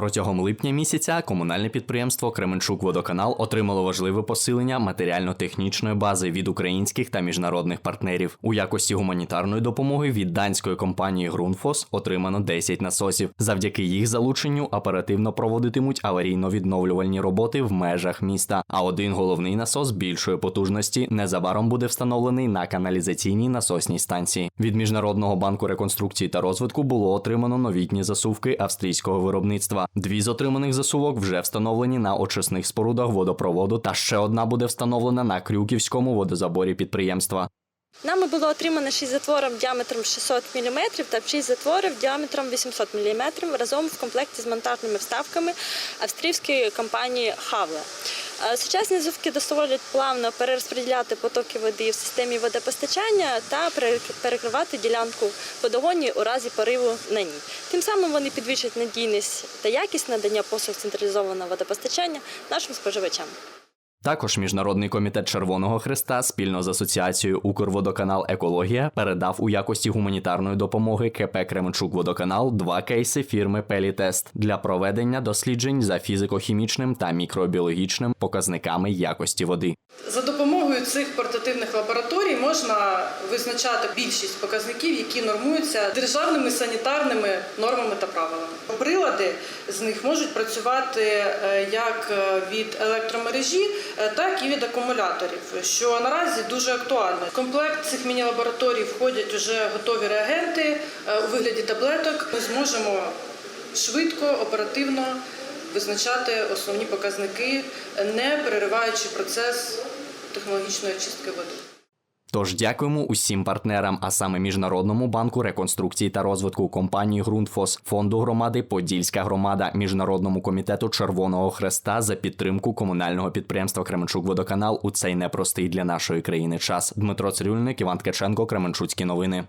Протягом липня місяця комунальне підприємство Кременчук Водоканал отримало важливе посилення матеріально-технічної бази від українських та міжнародних партнерів. У якості гуманітарної допомоги від данської компанії Грунфос отримано 10 насосів. Завдяки їх залученню оперативно проводитимуть аварійно-відновлювальні роботи в межах міста. А один головний насос більшої потужності незабаром буде встановлений на каналізаційній насосній станції. Від міжнародного банку реконструкції та розвитку було отримано новітні засувки австрійського виробництва. Дві з отриманих засувок вже встановлені на очисних спорудах водопроводу, та ще одна буде встановлена на крюківському водозаборі підприємства. Нами було отримано 6 затворів діаметром 600 мм та 6 затворів діаметром 800 мм разом в комплекті з монтажними вставками австрійської компанії Хавле. Сучасні зубки дозволять плавно перерозподіляти потоки води в системі водопостачання та пере- перекривати ділянку водогонів у разі пориву на ній. Тим самим вони підвищать надійність та якість надання послуг централізованого водопостачання нашим споживачам. Також Міжнародний комітет Червоного Христа спільно з асоціацією Укрводоканал Екологія передав у якості гуманітарної допомоги КП Кременчук Водоканал два кейси фірми Пелітест для проведення досліджень за фізико-хімічним та мікробіологічним показниками якості води. За допомогою цих портативних лабораторій можна визначати більшість показників, які нормуються державними санітарними нормами та правилами. Прилади з них можуть працювати е, як е, від електромережі, е, так і від акумуляторів, що наразі дуже актуально. В комплект цих міні-лабораторій входять вже готові реагенти у вигляді таблеток. Ми зможемо швидко, оперативно визначати основні показники, не перериваючи процес технологічної очистки води. Тож дякуємо усім партнерам, а саме Міжнародному банку реконструкції та розвитку компанії Грунтфос, фонду громади Подільська громада, Міжнародному комітету Червоного Хреста за підтримку комунального підприємства Кременчук Водоканал у цей непростий для нашої країни час. Дмитро Цирюльник, Іван Ткаченко, Кременчуцькі новини.